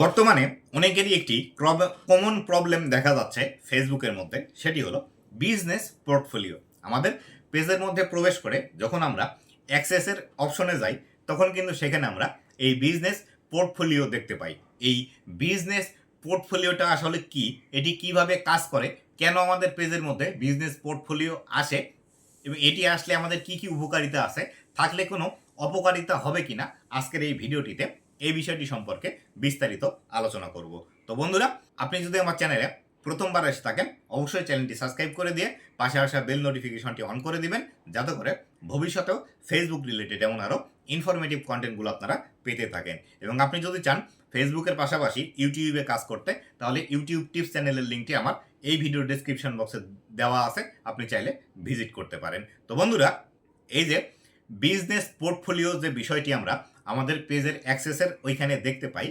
বর্তমানে অনেকেরই একটি কমন প্রবলেম দেখা যাচ্ছে ফেসবুকের মধ্যে, সেটি হলো বিজনেস পোর্টফোলিও আমাদের পেজের মধ্যে প্রবেশ করে যখন আমরা অ্যাক্সেসের অপশনে যাই, তখন কিন্তু সেখানে আমরা এই বিজনেস পোর্টফোলিও দেখতে পাই। এই বিজনেস পোর্টফোলিওটা আসলে কি? এটি কীভাবে কাজ করে? কেন আমাদের পেজের মধ্যে বিজনেস পোর্টফোলিও আসে? এবং এটি আসলে আমাদের কি কি উপকারিতা আছে? থাকলে কোনো অপকারিতা হবে কিনা? আজকের এই ভিডিওটিতে এই বিষয়টি সম্পর্কে বিস্তারিত আলোচনা করব। তো বন্ধুরা, আপনি যদি আমার চ্যানেলে প্রথমবার এসে থাকেন, অবশ্যই চ্যানেলটি সাবস্ক্রাইব করে দিয়ে পাশে আসা বেল নোটিফিকেশনটি অন করে দিবেন, যাতে করে ভবিষ্যতেও ফেসবুক রিলেটেড এমন আরও ইনফরমেটিভ কন্টেন্টগুলো আপনারা পেতে থাকেন। এবং আপনি যদি চান ফেসবুকের পাশাপাশি ইউটিউবে কাজ করতে, তাহলে ইউটিউব টিপস চ্যানেলের লিঙ্কটি আমার এই ভিডিও ডেসক্রিপশন বক্সে দেওয়া আছে, আপনি চাইলে ভিজিট করতে পারেন। তো বন্ধুরা, এই যে বিজনেস পোর্টফোলিও যে বিষয়টি আমরা আমাদের পেজের অ্যাক্সেসের ওইখানে দেখতে পাই।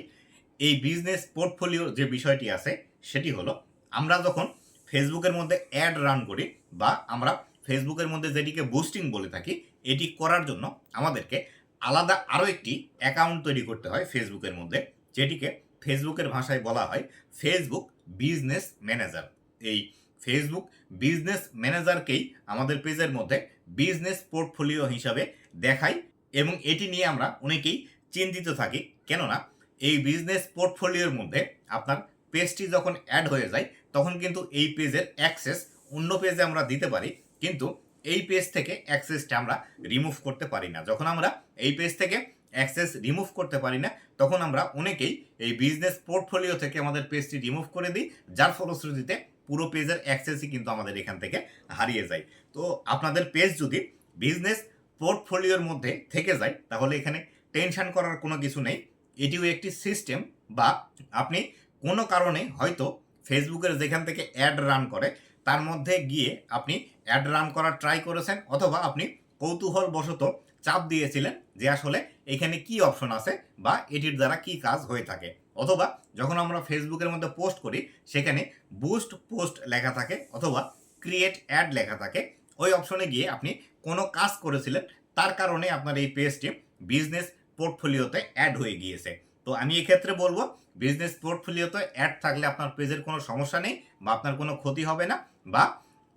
এই বিজনেস পোর্টফোলিও যে বিষয়টি আছে, সেটি হলো, আমরা যখন ফেসবুকের মধ্যে অ্যাড রান করি বা আমরা ফেসবুকের মধ্যে যেটিকে বুস্টিং বলে থাকি, এটি করার জন্য আমাদেরকে আলাদা আরও একটি অ্যাকাউন্ট তৈরি করতে হয় ফেসবুকের মধ্যে, যেটিকে ফেসবুকের ভাষায় বলা হয় ফেসবুক বিজনেস ম্যানেজার এই ফেসবুক বিজনেস ম্যানেজারকেই আমাদের পেজের মধ্যে বিজনেস পোর্টফোলিও হিসাবে দেখাই এবং এটি নিয়ে আমরা অনেকেই চিন্তিত থাকি। কেননা এই বিজনেস পোর্টফোলিওর মধ্যে আপনার পেজটি যখন অ্যাড হয়ে যায়, তখন কিন্তু এই পেজের অ্যাক্সেস অন্য পেজে আমরা দিতে পারি, কিন্তু এই পেজ থেকে অ্যাক্সেসটা আমরা রিমুভ করতে পারি না। যখন আমরা এই পেজ থেকে অ্যাক্সেস রিমুভ করতে পারি না, তখন আমরা অনেকেই এই বিজনেস পোর্টফোলিও থেকে আমাদের পেজটি রিমুভ করে দিই, যার ফলশ্রুতিতে পুরো পেজের অ্যাক্সেসই কিন্তু আমাদের এখান থেকে হারিয়ে যায়। তো আপনাদের পেজ যদি বিজনেস পোর্টফোলিওর মধ্যে থেকে যায়, তাহলে এখানে টেনশন করার কোনো কিছু নেই। এটিও একটি সিস্টেম বা আপনি কোনো কারণে হয়তো ফেসবুকের যেখান থেকে অ্যাড রান করে, তার মধ্যে গিয়ে আপনি অ্যাড রান করার ট্রাই করেছেন, অথবা আপনি কৌতূহল বশত চাপ দিয়েছিলেন যে আসলে এখানে কি অপশন আছে বা এটির দ্বারা কি কাজ হয়ে থাকে। অথবা যখন আমরা ফেসবুকের মধ্যে পোস্ট করি, সেখানে বুস্ট পোস্ট লেখা থাকে, অথবা ক্রিয়েট অ্যাড লেখা থাকে। ওই অপশনে গিয়ে আপনি কোনো কাজ করেছিলেন, তার কারণে আপনার এই পেজটি বিজনেস পোর্টফোলিওতে অ্যাড হয়ে গিয়েছে। তো আমি এক্ষেত্রে বলব বিজনেস পোর্টফোলিওতে অ্যাড থাকলে আপনার পেজের কোনো সমস্যা নেই বা আপনার কোনো ক্ষতি হবে না বা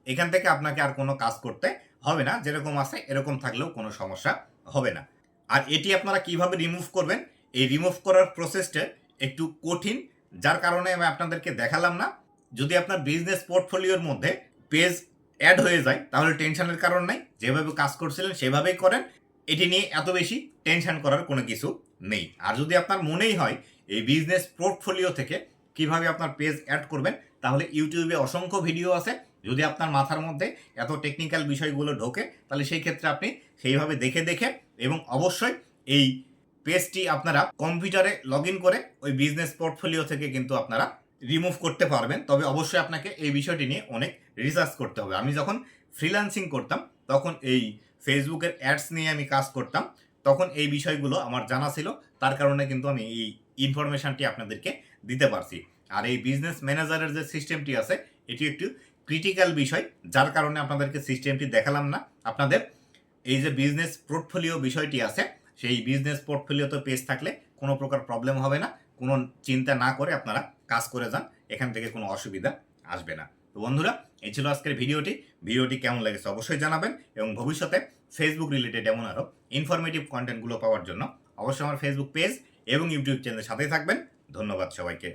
এখান থেকে আপনাকে আর কোনো কাজ করতে হবে না, যেরকম আছে এরকম থাকলেও কোনো সমস্যা হবে না। আর এটি আপনারা কীভাবে রিমুভ করবেন? এই রিমুভ করার প্রসেসটা একটু কঠিন, যার কারণে আমি আপনাদেরকে দেখালাম না। যদি আপনার বিজনেস পোর্টফোলিওর মধ্যে পেজ অ্যাড হয়ে যায়, তাহলে টেনশনের কারণ নাই। যেভাবে কাজ করছিলেন, সেভাবেই করেন। এটি নিয়ে এত বেশি টেনশন করার কোনো কিছু নেই। আর যদি আপনার মনেই হয় এই বিজনেস পোর্টফোলিও থেকে কীভাবে আপনার পেজ অ্যাড করবেন, তাহলে ইউটিউবে অসংখ্য ভিডিও আছে। যদি আপনার মাথার মধ্যে এত টেকনিক্যাল বিষয়গুলো ঢোকে, তাহলে সেই ক্ষেত্রে আপনি সেইভাবে দেখে দেখে এবং অবশ্যই এই পেজটি আপনারা কম্পিউটারে লগ করে ওই বিজনেস পোর্টফোলিও থেকে কিন্তু আপনারা রিমুভ করতে পারবেন, তবে অবশ্যই আপনাকে এই বিষয়টি নিয়ে অনেক রিসার্চ করতে হবে। আমি যখন ফ্রিল্যান্সিং করতাম, তখন এই ফেসবুকের অ্যাডস নিয়ে আমি কাজ করতাম, তখন এই বিষয়গুলো আমার জানা ছিল, তার কারণে কিন্তু আমি এই ইনফরমেশনটি আপনাদেরকে দিতে পারছি। আর এই বিজনেস ম্যানেজারের যে সিস্টেমটি আছে, এটি একটু ক্রিটিক্যাল বিষয়, যার কারণে আপনাদেরকে সিস্টেমটি দেখালাম না। আপনাদের এই যে বিজনেস পোর্টফোলিও বিষয়টি আছে, সেই বিজনেস পোর্টফোলিওতে পেজ থাকলে কোনো প্রকার প্রবলেম হবে না। কোনো চিন্তা না করে আপনারা কাজ করে যান, এখান থেকে কোনো অসুবিধা আসবে না। তো বন্ধুরা, এই ছিল আজকের ভিডিওটি। ভিডিওটি কেমন লেগেছে অবশ্যই জানাবেন এবং ভবিষ্যতে ফেসবুক রিলেটেড এমন আরও ইনফরমেটিভ কন্টেন্টগুলো পাওয়ার জন্য অবশ্যই আমার ফেসবুক পেজ এবং ইউটিউব চ্যানেলের সাথেই থাকবেন। ধন্যবাদ সবাইকে।